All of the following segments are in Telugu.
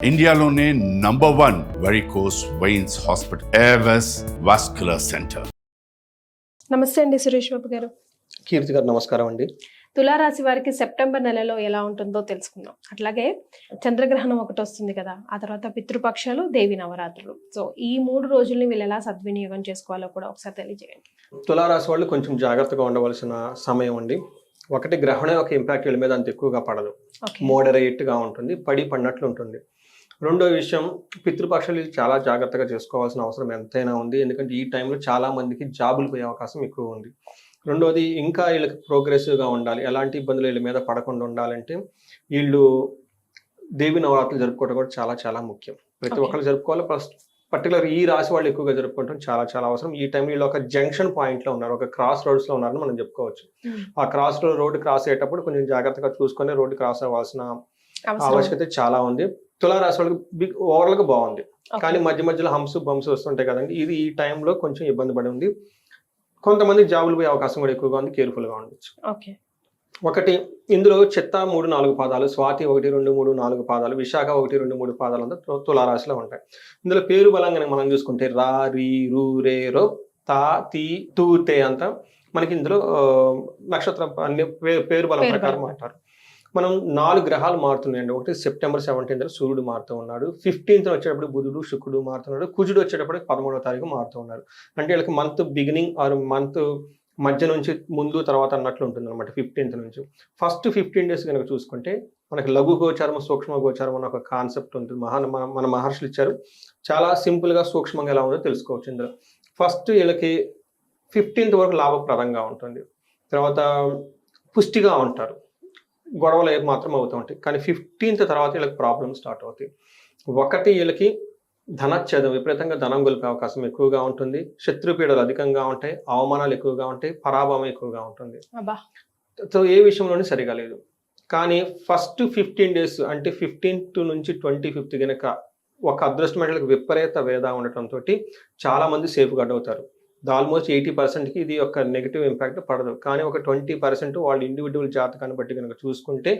ఇండియాలోనే number one varicose veins hospital Avis vascular centre నమస్తే అండి సురేష్ బాబు గారు. కీర్తి గారు నమస్కారం అండి. తులారాశి వారికి సెప్టెంబర్ నెలలో ఎలా ఉంటుందో తెలుసుకుందాం. అట్లాగే చంద్రగ్రహణం ఒకటి వస్తుంది కదా ఆ తర్వాత పితృపక్షాలు దేవి నవరాత్రులు. సో ఈ మూడు రోజుల్ని వీళ్ళు ఎలా సద్వినియోగం చేసుకోవాలో కూడా ఒకసారి తెలియజేయండి. తులారాశి వాళ్ళు కొంచెం జాగ్రత్తగా ఉండవలసిన సమయం అండి. ఒకటి గ్రహణం యొక్క ఇంపాక్ట్ వీళ్ళ మీద అంత ఎక్కువగా పడదు. ఓకే. మోడరేట్గా ఉంటుంది పడి పడినట్లు ఉంటుంది. రెండో విషయం పితృపక్షాలు చాలా జాగ్రత్తగా చేసుకోవాల్సిన అవసరం ఎంతైనా ఉంది. ఎందుకంటే ఈ టైంలో చాలా మందికి జాబులు పోయే అవకాశం ఎక్కువ ఉంది. రెండోది ఇంకా వీళ్ళకి ప్రోగ్రెసివ్గా ఉండాలి. ఎలాంటి ఇబ్బందులు వీళ్ళ మీద పడకుండా ఉండాలంటే వీళ్ళు దేవి నవరాత్రులు జరుపుకోవడం కూడా చాలా చాలా ముఖ్యం. ప్రతి. ఒక్కరు జరుపుకోవాలి. ఫస్ట్ పర్టికులర్ ఈ రాశి వాళ్ళు ఎక్కువగా జరుపుకోవడం చాలా చాలా అవసరం. ఈ టైం వీళ్ళు ఒక జంక్షన్ పాయింట్లో ఉన్నారు. ఒక క్రాస్ రోడ్స్లో ఉన్నారని మనం చెప్పుకోవచ్చు. ఆ క్రాస్ రోడ్ క్రాస్ అయ్యేటప్పుడు కొంచెం జాగ్రత్తగా చూసుకొని రోడ్డు క్రాస్ అవ్వాల్సిన ఆవశ్యకత చాలా ఉంది. తులారాశి వాళ్ళకి బిగ్ ఓవరాల్గా బాగుంది. కానీ మధ్య మధ్యలో హంస్ బంప్స్ వస్తుంటాయి కదండి. ఇది ఈ టైంలో కొంచెం ఇబ్బంది పడి ఉంది. కొంతమంది జాబులు పోయే అవకాశం కూడా ఎక్కువగా ఉంది. కేర్ఫుల్గా ఉండొచ్చు. ఓకే. ఒకటి ఇందులో చెత్త మూడు నాలుగు పాదాలు స్వాతి ఒకటి రెండు మూడు నాలుగు పాదాలు విశాఖ ఒకటి రెండు మూడు పాదాలు అంతా తులారాశిలో ఉంటాయి. ఇందులో పేరు బలంగా మనం చూసుకుంటే రా రీ రూ రే రో తా తీ తూ తే అంతా మనకి ఇందులో నక్షత్ర అన్ని పేరు బలం పేరు ప్రకారం. అంటారు. మనం నాలుగు గ్రహాలు మారుతున్నాయండి. ఒకటి సెప్టెంబర్ సెవెంటీన్త్ సూర్యుడు మారుతూ ఉన్నాడు. ఫిఫ్టీన్త్ వచ్చేటప్పుడు బుధుడు శుక్రుడు మారుతున్నాడు కుజుడు వచ్చేటప్పుడు పదమూడవ తారీఖు మారుతూ ఉన్నారు. అంటే వీళ్ళకి మంత్ బిగినింగ్ ఆర్ మంత్ మధ్య నుంచి ముందు తర్వాత అన్నట్లు ఉంటుంది అనమాట ఫిఫ్టీన్త్ నుంచి. ఫస్ట్ ఫిఫ్టీన్ డేస్ కనుక చూసుకుంటే మనకి లఘు గోచారం సూక్ష్మ గోచారం అనే ఒక కాన్సెప్ట్ ఉంటుంది. మహా మన మన మహర్షులు ఇచ్చారు. చాలా సింపుల్గా సూక్ష్మంగా ఎలా ఉందో తెలుసుకోవచ్చు ఇందులో. ఫస్ట్ వీళ్ళకి ఫిఫ్టీన్త్ వరకు లాభప్రదంగా ఉంటుంది. తర్వాత పుష్టిగా ఉంటారు. గొడవలు ఏ మాత్రం అవుతూ ఉంటాయి. కానీ ఫిఫ్టీన్త్ తర్వాత వీళ్ళకి ప్రాబ్లమ్ స్టార్ట్ అవుతాయి. ఒకటి వీళ్ళకి ధనచ్ఛేదం విపరీతంగా ధనం గొలిపే అవకాశం ఎక్కువగా ఉంటుంది. శత్రుపీడలు అధికంగా ఉంటాయి. అవమానాలు ఎక్కువగా ఉంటాయి. పరాభవం ఎక్కువగా ఉంటుంది. సో ఏ విషయంలోనే సరిగా లేదు. కానీ ఫస్ట్ ఫిఫ్టీన్ డేస్ అంటే ఫిఫ్టీన్త్ నుంచి ట్వంటీ ఫిఫ్త్ కనుక ఒక అదృష్టమైనలకు విపరీత వేద ఉండటంతో చాలా మంది సేఫ్ గడ్ అవుతారు. ఆల్మోస్ట్ ఎయిటీ పర్సెంట్కి ఇది ఒక నెగిటివ్ ఇంపాక్ట్ పడదు. కానీ ఒక ట్వంటీ పర్సెంట్ వాళ్ళ ఇండివిజువల్ జాతకాన్ని బట్టి కనుక చూసుకుంటే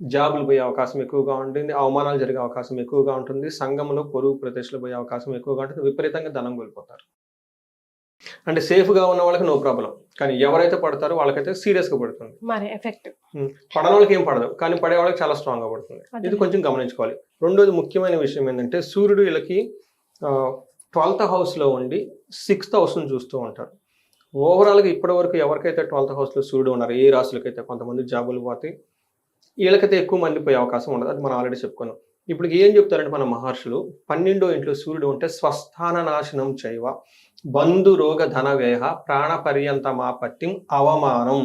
జాబులు పోయే అవకాశం ఎక్కువగా ఉంటుంది అవమానాలు జరిగే అవకాశం ఎక్కువగా ఉంటుంది సంఘంలో పొరుగు ప్రదేశాలు పోయే అవకాశం ఎక్కువగా ఉంటుంది విపరీతంగా ధనం కోల్పోతారు. అంటే సేఫ్గా ఉన్న వాళ్ళకి నో ప్రాబ్లం. కానీ ఎవరైతే పడతారో వాళ్ళకైతే సీరియస్గా పడుతుంది. మరి ఎఫెక్ట్. పడని వాళ్ళకి ఏం పడదు. కానీ పడే వాళ్ళకి చాలా స్ట్రాంగ్గా పడుతుంది. ఇది కొంచెం గమనించుకోవాలి. రెండోది ముఖ్యమైన విషయం ఏంటంటే సూర్యుడు వీళ్ళకి ట్వెల్త్ హౌస్లో ఉండి సిక్స్త్ హౌస్ని చూస్తూ ఉంటారు. ఓవరాల్గా ఇప్పటి వరకు ఎవరికైతే ట్వెల్త్ హౌస్లో సూర్యుడు ఉన్నారు ఏ రాశులకైతే కొంతమంది జాబులు పోతాయి వీళ్ళకైతే ఎక్కువ మంది పోయే అవకాశం ఉండదు. అది మనం ఆల్రెడీ చెప్పుకున్నాం. ఇప్పుడు ఏం చెప్తారంటే మన మహర్షులు పన్నెండో ఇంట్లో సూర్యుడు ఉంటే స్వస్థాన నాశనం చేయవ బంధు రోగ ధన వ్యయ ప్రాణ పర్యంతమాపత్యం అవమానం.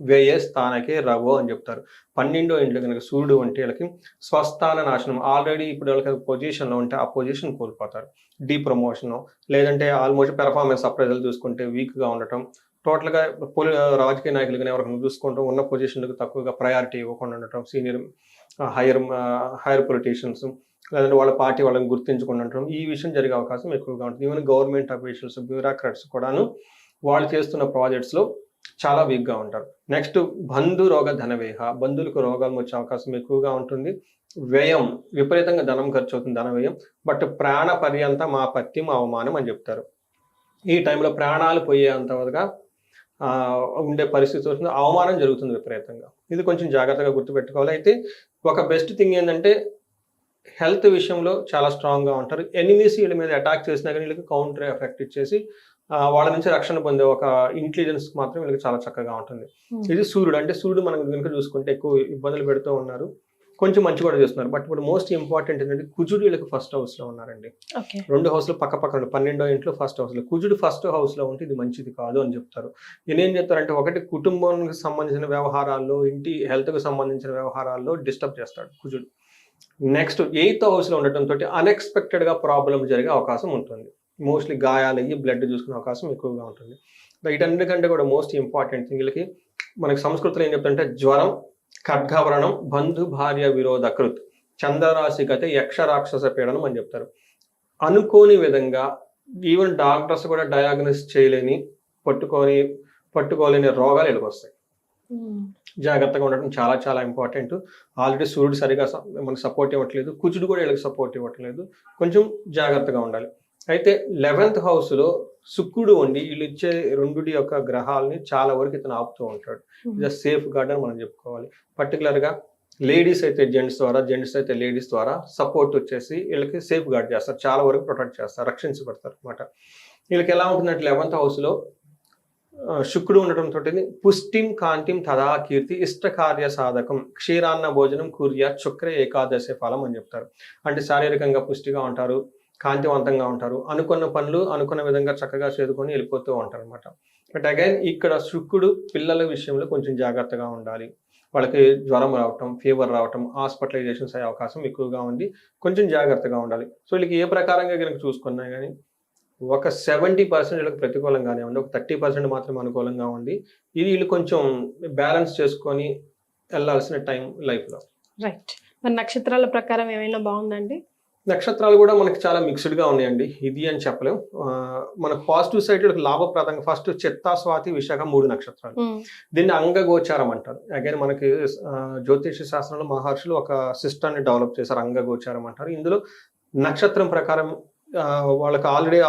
వేయే స్థానకే రవో అని చెప్తారు. పన్నెండో ఇంట్లో కనుక సూర్యుడు ఉంటే వీళ్ళకి స్వస్థాన నాశనం. ఆల్రెడీ ఇప్పుడు వాళ్ళకి పొజిషన్లో ఉంటే ఆ పొజిషన్ కోల్పోతారు. డీ ప్రమోషన్ లేదంటే ఆల్మోస్ట్ పెర్ఫార్మెన్స్ అప్రైజల్ చూసుకుంటే వీక్గా ఉండటం. టోటల్గా పోలి రాజకీయ నాయకులు కానీ ఎవరికైనా చూసుకుంటాం ఉన్న పొజిషన్లకు తక్కువగా ప్రయారిటీ ఇవ్వకుండా ఉండటం. సీనియర్ హైయర్ హైయర్ పొలిటీషియన్స్ లేదంటే వాళ్ళ పార్టీ వాళ్ళని గుర్తించకుండా ఉండటం. ఈ విషయం జరిగే అవకాశం ఎక్కువగా ఉంటుంది. ఈవెన్ గవర్నమెంట్ అఫీషియల్స్ బ్యూరోక్రాట్స్ కూడాను వాళ్ళు చేస్తున్న ప్రాజెక్ట్స్లో చాలా వీక్గా ఉంటారు. నెక్స్ట్ బంధు రోగ ధనవేహ బంధువులకు రోగాలు వచ్చే అవకాశం ఎక్కువగా ఉంటుంది. వ్యయం విపరీతంగా ధనం ఖర్చు అవుతుంది ధన వ్యయం. బట్ ప్రాణ పర్యంత మా పత్యం అవమానం అని చెప్తారు. ఈ టైంలో ప్రాణాలు పోయేంతగా ఉండే పరిస్థితి వస్తుంది. అవమానం జరుగుతుంది విపరీతంగా. ఇది కొంచెం జాగ్రత్తగా గుర్తుపెట్టుకోవాలి. అయితే ఒక బెస్ట్ థింగ్ ఏంటంటే హెల్త్ విషయంలో చాలా స్ట్రాంగ్గా ఉంటారు. ఎనిమీస్ వీళ్ళ మీద అటాక్ చేసినా కానీ వీళ్ళకి కౌంటర్ ఎఫెక్ట్ ఇచ్చేసి వాళ్ళ నుంచి రక్షణ పొందే ఒక ఇంటెలిజెన్స్ మాత్రం వీళ్ళకి చాలా చక్కగా ఉంటుంది. ఇది సూర్యుడు. అంటే సూర్యుడు మనం కనుక చూసుకుంటే ఎక్కువ ఇబ్బందులు పెడుతూ ఉన్నారు. కొంచెం మంచి కూడా చేస్తున్నారు. బట్ ఇప్పుడు మోస్ట్ ఇంపార్టెంట్ ఏంటంటే కుజుడు వీళ్ళకి ఫస్ట్ హౌస్లో ఉన్నారండి. రెండు హౌస్లు పక్క పక్కన. పన్నెండో ఇంట్లో ఫస్ట్ హౌస్లో. కుజుడు ఫస్ట్ హౌస్లో ఉంటే ఇది మంచిది కాదు అని చెప్తారు. ఏం చెప్తారంటే ఒకటి కుటుంబానికి సంబంధించిన వ్యవహారాల్లో ఇంటి హెల్త్కు సంబంధించిన వ్యవహారాల్లో డిస్టర్బ్ చేస్తాడు కుజుడు. నెక్స్ట్ ఎయిత్ హౌస్లో ఉండటంతో అన్ఎక్స్పెక్టెడ్గా ప్రాబ్లం జరిగే అవకాశం ఉంటుంది. మోస్ట్లీ గాయాలు అయ్యి బ్లడ్ చూసుకునే అవకాశం ఎక్కువగా ఉంటుంది. వీటన్నిటికంటే కూడా మోస్ట్ ఇంపార్టెంట్ థింగ్ వీళ్ళకి మనకి సంస్కృతిలో ఏం చెప్తారంటే జ్వరం ఖడ్గవరణం బంధు భార్య విరోధ కృత్ చంద్రరాశి గతే యక్ష రాక్షస పీడనం అని చెప్తారు. అనుకోని విధంగా ఈవెన్ డాక్టర్స్ కూడా డయాగ్నోస్ చేయలేని పట్టుకొని పట్టుకోలేని రోగాలు వీళ్ళకి వస్తాయి. జాగ్రత్తగా ఉండడం చాలా చాలా ఇంపార్టెంట్ ఆల్రెడీ సూర్యుడు సరిగా మనకు సపోర్ట్ ఇవ్వట్లేదు. కుజుడు కూడా వీళ్ళకి సపోర్ట్ ఇవ్వట్లేదు. కొంచెం జాగ్రత్తగా ఉండాలి. అయితే లెవెన్త్ హౌస్లో శుక్రుడు ఉండి వీళ్ళు ఇచ్చే రెండుడి యొక్క గ్రహాలని చాలా వరకు ఇతను ఆపుతూ ఉంటాడు. ఇది సేఫ్ గార్డ్ అని మనం చెప్పుకోవాలి. పర్టికులర్గా లేడీస్ అయితే జెంట్స్ ద్వారా జెంట్స్ అయితే లేడీస్ ద్వారా సపోర్ట్ వచ్చేసి వీళ్ళకి సేఫ్ గార్డ్ చేస్తారు. చాలా వరకు ప్రొటెక్ట్ చేస్తారు రక్షించబడతారు అనమాట వీళ్ళకి ఎలా ఉంటుందంటే లెవెన్త్ హౌస్లో ఆ, శుక్రుడు ఉండటంతో పుష్టిం కాంతిం తదా కీర్తి ఇష్ట కార్య సాధకం. క్షీరాన్న భోజనం కుర్య శుక్ర ఏకాదశి ఫలం అని చెప్తారు. అంటే శారీరకంగా పుష్టిగా ఉంటారు. కాంతివంతంగా ఉంటారు. అనుకున్న పనులు అనుకున్న విధంగా చక్కగా చేదుకొని వెళ్ళిపోతూ ఉంటారు అనమాట బట్ అగైన్ ఇక్కడ శుక్రుడు పిల్లల విషయంలో కొంచెం జాగ్రత్తగా ఉండాలి. వాళ్ళకి జ్వరం రావటం ఫీవర్ రావటం హాస్పిటలైజేషన్స్ అయ్యే అవకాశం ఎక్కువగా ఉంది. కొంచెం జాగ్రత్తగా ఉండాలి. సో వీళ్ళకి ఏ ప్రకారంగా కనుక చూసుకున్నా కానీ ఒక సెవెంటీ పర్సెంట్ వీళ్ళకి ప్రతికూలంగానే ఉంది. ఒక థర్టీ పర్సెంట్ మాత్రమే అనుకూలంగా ఉంది. ఇది వీళ్ళు కొంచెం బ్యాలెన్స్ చేసుకొని వెళ్ళాల్సిన టైం లైఫ్లో. రైట్ మరి నక్షత్రాల ప్రకారం ఏమైనా బాగుందండి నక్షత్రాలు కూడా మనకి చాలా మిక్స్డ్గా ఉన్నాయండి. ఇది అని చెప్పలేం. ఆ, మన పాజిటివ్ సైడ్ లాభప్రదంగా ఫస్ట్ చిత్తా స్వాతి విశాఖ మూడు నక్షత్రాలు. దీన్ని అంగగోచారం అంటారు. అగైన్ మనకి జ్యోతిష శాస్త్రంలో మహర్షులు ఒక సిస్టాన్ని డెవలప్ చేశారు. అంగగోచారం అంటారు. ఇందులో నక్షత్రం ప్రకారం వాళ్ళకి ఆల్రెడీ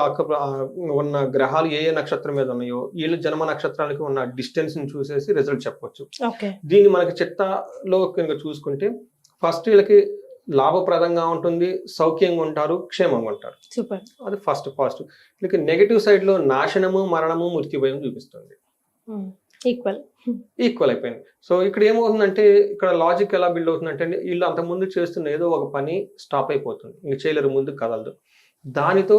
ఉన్న గ్రహాలు ఏ ఏ నక్షత్రం మీద ఉన్నాయో వీళ్ళ జన్మ నక్షత్రాలకి ఉన్న డిస్టెన్స్ని చూసేసి రిజల్ట్ చెప్పొచ్చు. ఓకే. దీన్ని మనకి చిత్తాలో కనుక చూసుకుంటే ఫస్ట్ వీళ్ళకి లాభప్రదంగా ఉంటుంది సౌఖ్యంగా ఉంటారు క్షేమంగా ఉంటారు. సూపర్. అది ఫస్ట్ పాజిటివ్ వీళ్ళకి నెగటివ్ సైడ్లో నాశనము మరణము మృత్యుభయం చూపిస్తుంది. ఈక్వల్ ఈక్వల్ అయిపోయింది. సో ఇక్కడ ఏమవుతుందంటే ఇక్కడ లాజిక్ ఎలా బిల్డ్ అవుతుందంటే వీళ్ళు అంతకుముందు చేస్తున్న ఏదో ఒక పని స్టాప్ అయిపోతుంది. ఇంక చేయలేరు ముందుకు కదలదు. దానితో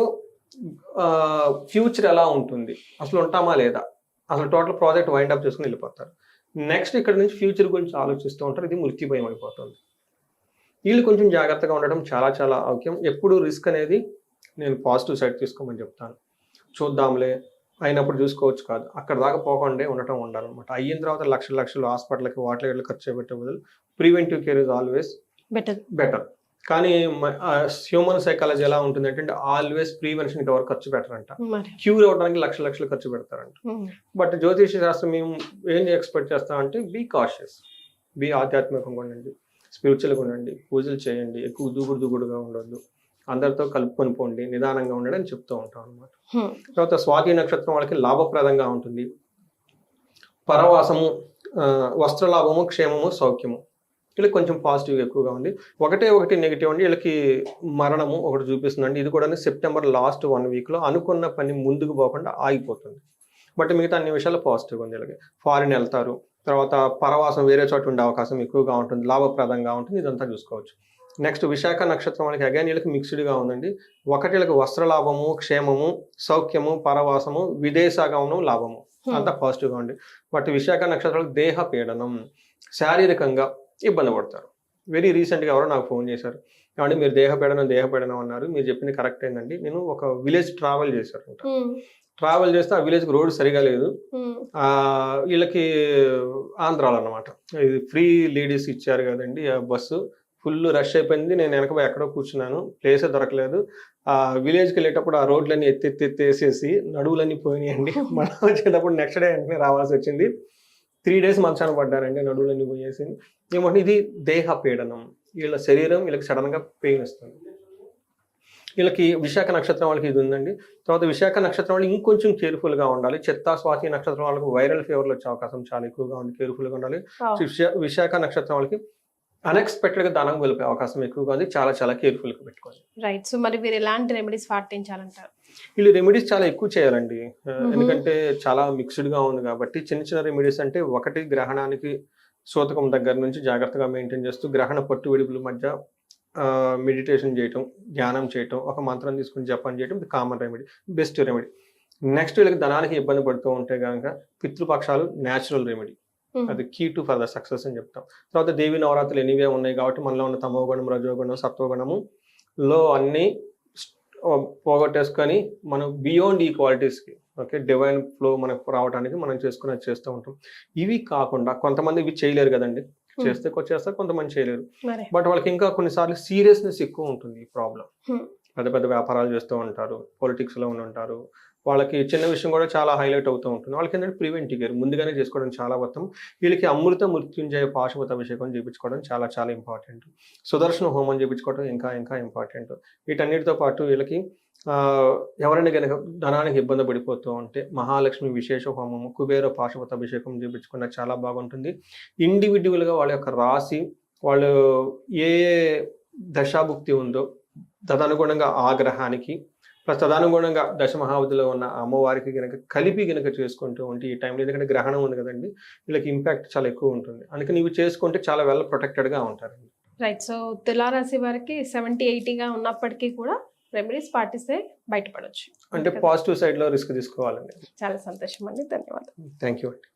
ఫ్యూచర్ ఎలా ఉంటుంది? అసలు ఉంటామా లేదా? అసలు టోటల్ ప్రాజెక్ట్ వైండ్ అప్ చేసుకుని వెళ్ళిపోతారు. నెక్స్ట్ ఇక్కడ నుంచి ఫ్యూచర్ గురించి ఆలోచిస్తూ ఉంటారు ఇది మృత్యు భయం అయిపోతుంది. వీళ్ళు కొంచెం జాగ్రత్తగా ఉండడం చాలా చాలా అవసరం ఎప్పుడు రిస్క్ అనేది నేను పాజిటివ్ సైడ్ తీసుకోమని చెప్తాను. చూద్దాంలే అయినప్పుడు చూసుకోవచ్చు కాదు. అక్కడ దాకా పోకుండా ఉండటం ఉండాలన్నమాట. అయిన తర్వాత లక్షల లక్షలు హాస్పిటల్కి వీళ్ళు ఖర్చు పెట్టే బదులు preventive care is always better. Better. కానీ హ్యూమన్ సైకాలజీ ఎలా ఉంటుందంటే అంటే ఆల్వేస్ ప్రివెన్షన్కి ఎవరు ఖర్చు పెట్టరంట. క్యూర్ అవ్వడానికి లక్షల లక్షలు ఖర్చు పెడతారంట. బట్ జ్యోతిష శాస్త్రం మేము ఏం ఎక్స్పెక్ట్ చేస్తామంటే బీ కాషియస్. బీ ఆధ్యాత్మికంగా ఉండండి స్పిరిచువల్గా ఉండండి పూజలు చేయండి ఎక్కువ దూకుడు దూకుడుగా ఉండొద్దు. అందరితో కలుపుకొని పోండి నిదానంగా ఉండండి అని చెప్తూ ఉంటాం అనమాట తర్వాత స్వాతి నక్షత్రం వాళ్ళకి లాభప్రదంగా ఉంటుంది. పరవాసము వస్త్రలాభము క్షేమము సౌఖ్యము. వీళ్ళకి కొంచెం పాజిటివ్ ఎక్కువగా ఉంది. ఒకటే ఒకటి నెగిటివ్ అండి. వీళ్ళకి మరణము ఒకటి చూపిస్తుందండి. ఇది కూడా సెప్టెంబర్ లాస్ట్ వన్ వీక్లో అనుకున్న పని ముందుకు పోకుండా ఆగిపోతుంది. బట్ మిగతా అన్ని విషయాలు పాజిటివ్ ఉంది వీళ్ళకి. ఫారిన్ వెళ్తారు. తర్వాత పరవాసం వేరే చోట ఉండే అవకాశం ఎక్కువగా ఉంటుంది లాభప్రదంగా ఉంటుంది ఇదంతా చూసుకోవచ్చు. నెక్స్ట్ విశాఖ నక్షత్రం వాళ్ళకి అగైన్ వీళ్ళకి మిక్స్డ్గా ఉందండి. ఒకటి వీళ్ళకి వస్త్రలాభము క్షేమము సౌఖ్యము పరవాసము విదేశాగమనం లాభము. అంతా పాజిటివ్గా ఉంది. బట్ విశాఖ నక్షత్రాలకు దేహ పీడనం శారీరకంగా ఇబ్బంది పడతారు. వెరీ రీసెంట్గా ఎవరో నాకు ఫోన్ చేశారు. కాబట్టి మీరు దేహ పీడనం దేహ పీడనం అన్నారు. మీరు చెప్పింది కరెక్ట్ ఏంటండి నేను ఒక విలేజ్ ట్రావెల్ చేశారు ట్రావెల్ చేస్తే ఆ విలేజ్కి రోడ్ సరిగా లేదు. వీళ్ళకి ఆంధ్రాలో అనమాట ఇది ఫ్రీ లేడీస్ ఇచ్చారు కదండి ఆ బస్సు. ఫుల్ రష్ అయిపోయింది. నేను వెనక ఎక్కడో కూర్చున్నాను. ప్లేసే దొరకలేదు. ఆ విలేజ్కి వెళ్ళేటప్పుడు ఆ రోడ్లన్నీ ఎత్తి ఎత్తి ఎత్తి వేసేసి నడువులన్నీ పోయినాయండి. మనం వచ్చేటప్పుడు నెక్స్ట్ డే వెంటనే రావాల్సి వచ్చింది. త్రీ డేస్ మంచాన పడ్డారండి నడువులన్నీ పోయేసి. ఏమంటే ఇది దేహ పీడనం. వీళ్ళ శరీరం వీళ్ళకి సడన్గా పెయిన్ వస్తుంది. వీళ్ళకి విశాఖ నక్షత్రం వాళ్ళకి ఇది ఉందండి. తర్వాత విశాఖ నక్షత్రం వాళ్ళు ఇంకొంచెం కేర్ఫుల్గా ఉండాలి. చెత్తా స్వాతి నక్షత్రం వాళ్ళకి వైరల్ ఫీవర్లు వచ్చే అవకాశం చాలా ఎక్కువగా ఉంది కేర్ఫుల్గా ఉండాలి. విశాఖ నక్షత్రం వాళ్ళకి అన్ఎక్స్పెక్టెడ్గా ధనం వెళ్ళిపోయే అవకాశం ఎక్కువగా ఉంది. చాలా చాలా కేర్ఫుల్గా పెట్టుకోవాలి. రైట్ సో మరి మీరు ఎలాంటి రెమెడీస్ పాటించాలంటారు? వీళ్ళు రెమెడీస్ చాలా ఎక్కువ చేయాలండి. ఎందుకంటే చాలా మిక్స్డ్గా ఉంది కాబట్టి చిన్న చిన్న రెమెడీస్ అంటే ఒకటి గ్రహణానికి సూతకం దగ్గర నుంచి జాగ్రత్తగా మెయింటైన్ చేస్తూ గ్రహణ పట్టు విడుపుల మధ్య మెడిటేషన్ చేయటం ధ్యానం చేయటం ఒక మంత్రం తీసుకుని జపం చేయటం ఇది common remedy best remedy next వీళ్ళకి ధనానికి ఇబ్బంది పడుతూ ఉంటే కనుక పితృపక్షాలు న్యాచురల్ రెమెడీ ఉమ్, అది key to for the success అని చెప్తాం. తర్వాత దేవి నవరాత్రులు ఎనీవే ఉన్నాయి కాబట్టి మనలో ఉన్న తమోగుణం రజోగుణం సత్వగుణము లో అన్ని పోగొట్టేసుకొని మనం బియాండ్ ఈ క్వాలిటీస్కి ఓకే డివైన్ ఫ్లో మనకు రావడానికి మనం చేసుకుని చేస్తూ ఉంటాం. ఇవి కాకుండా కొంతమంది ఇవి చేయలేరు కదండి. చేస్తే చేస్తారు కొంతమంది చేయలేరు. బట్ వాళ్ళకి ఇంకా కొన్నిసార్లు సీరియస్నెస్ ఎక్కువ ఉంటుంది ఈ ప్రాబ్లం. పెద్ద పెద్ద వ్యాపారాలు చేస్తూ ఉంటారు politics లో ఉండి ఉంటారు. వాళ్ళకి చిన్న విషయం కూడా చాలా హైలైట్ అవుతూ ఉంటుంది. వాళ్ళకి ఏంటంటే ప్రివెంటివ్ కేర్ ముందుగానే చేసుకోవడం చాలా ఉత్తమం. వీళ్ళకి అమృత మృత్యుంజయ పాశుపత అభిషేకం చేయించుకోవడం చాలా చాలా ఇంపార్టెంట్ సుదర్శన హోమం చేయించుకోవడం ఇంకా ఇంకా ఇంపార్టెంట్ వీటన్నిటితో పాటు వీళ్ళకి ఎవరైనా కనుక ధనానికి ఇబ్బంది పడిపోతూ ఉంటే మహాలక్ష్మి విశేష హోమము కుబేర పాశుపత అభిషేకం చూపించుకున్నా చాలా బాగుంటుంది. ఇండివిజువల్గా వాళ్ళ యొక్క రాశి వాళ్ళు ఏ దశాభుక్తి ఉందో తదనుగుణంగా ఆ గ్రహానికి ప్లస్ తదనుగుణంగా దశ మహావధిలో ఉన్న అమ్మవారికి గనక కలిపి కనుక చేసుకుంటూ ఉంటే ఈ టైంలో ఎందుకంటే గ్రహణం ఉంది కదండి వీళ్ళకి ఇంపాక్ట్ చాలా ఎక్కువ ఉంటుంది. అందుకని ఇవి చేసుకుంటే చాలా వెల్ ప్రొటెక్టెడ్గా ఉంటారండి. రైట్ సో తులారాశి వారికి సెవెంటీ ఎయిటీగా ఉన్నప్పటికీ కూడా రెమెడీస్ పాటిస్తే బయటపడవచ్చు అంటే పాజిటివ్ సైడ్లో రిస్క్ తీసుకోవాలండి. చాలా సంతోషం అండి. ధన్యవాదాలు. థ్యాంక్ యూ అండి.